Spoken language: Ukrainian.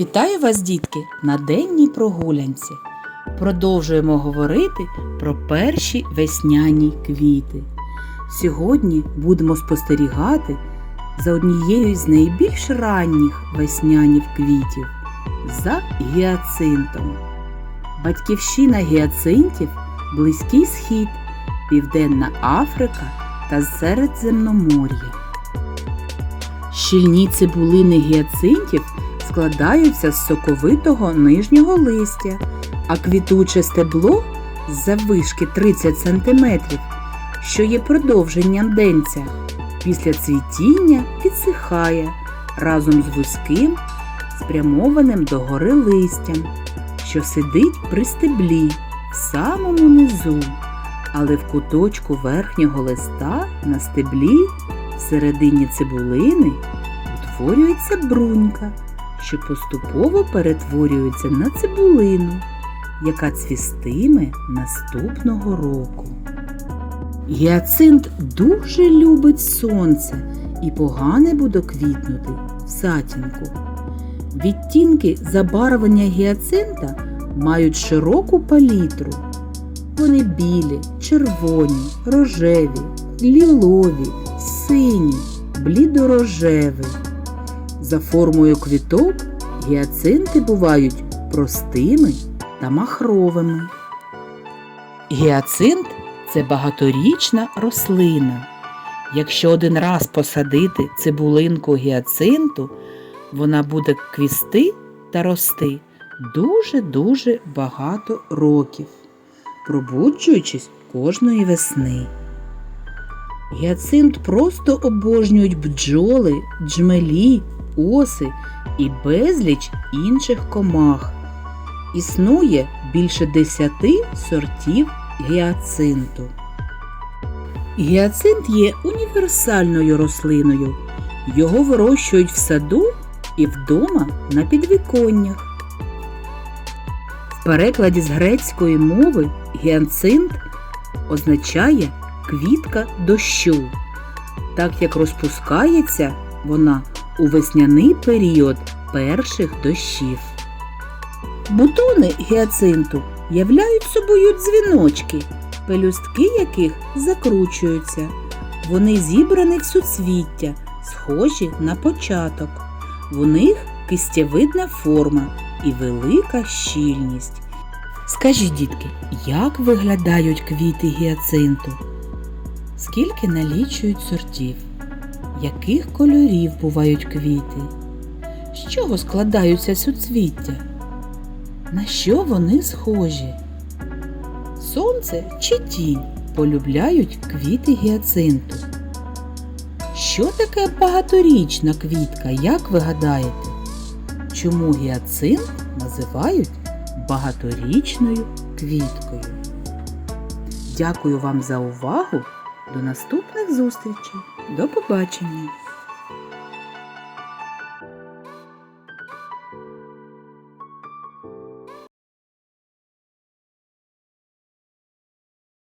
Вітаю вас, дітки, на денній прогулянці. Продовжуємо говорити про перші весняні квіти. Сьогодні будемо спостерігати за однією з найбільш ранніх веснянів квітів за гіацинтом. Батьківщина гіацинтів Близький Схід, Південна Африка та Середземномор'я. Щільні цибулини гіацинтів складаються з соковитого нижнього листя, а квітуче стебло з заввишки 30 см, що є продовженням денця, після цвітіння підсихає разом з вузьким, спрямованим догори листям, що сидить при стеблі в самому низу, але в куточку верхнього листа на стеблі всередині цибулини утворюється брунька, що поступово перетворюється на цибулину, яка цвістиме наступного року. Гіацинт дуже любить сонце і погане буде квітнути в затінку. Відтінки забарвлення гіацинта мають широку палітру. Вони білі, червоні, рожеві, лілові, сині, блідорожеві. За формою квіток гіацинти бувають простими та махровими. Гіацинт це багаторічна рослина. Якщо один раз посадити цибулинку гіацинту, вона буде квісти та рости дуже-дуже багато років, пробуджуючись кожної весни. Гіацинт просто обожнюють бджоли, джмелі, оси і безліч інших комах. Існує більше десяти сортів гіацинту. Гіацинт є універсальною рослиною. Його вирощують в саду і вдома на підвіконнях. В перекладі з грецької мови гіацинт означає квітка дощу, так як розпускається вона у весняний період перших дощів. Бутони гіацинту являють собою дзвіночки, пелюстки яких закручуються. Вони зібрані в суцвіття, схожі на початок. В них кистєвидна форма і велика щільність. Скажіть, дітки, як виглядають квіти гіацинту? Скільки налічують сортів? Яких кольорів бувають квіти? З чого складаються суцвіття? На що вони схожі? Сонце чи тінь полюбляють квіти гіацинту? Що таке багаторічна квітка, як ви гадаєте? Чому гіацинт називають багаторічною квіткою? Дякую вам за увагу. До наступних зустрічей. До побачення!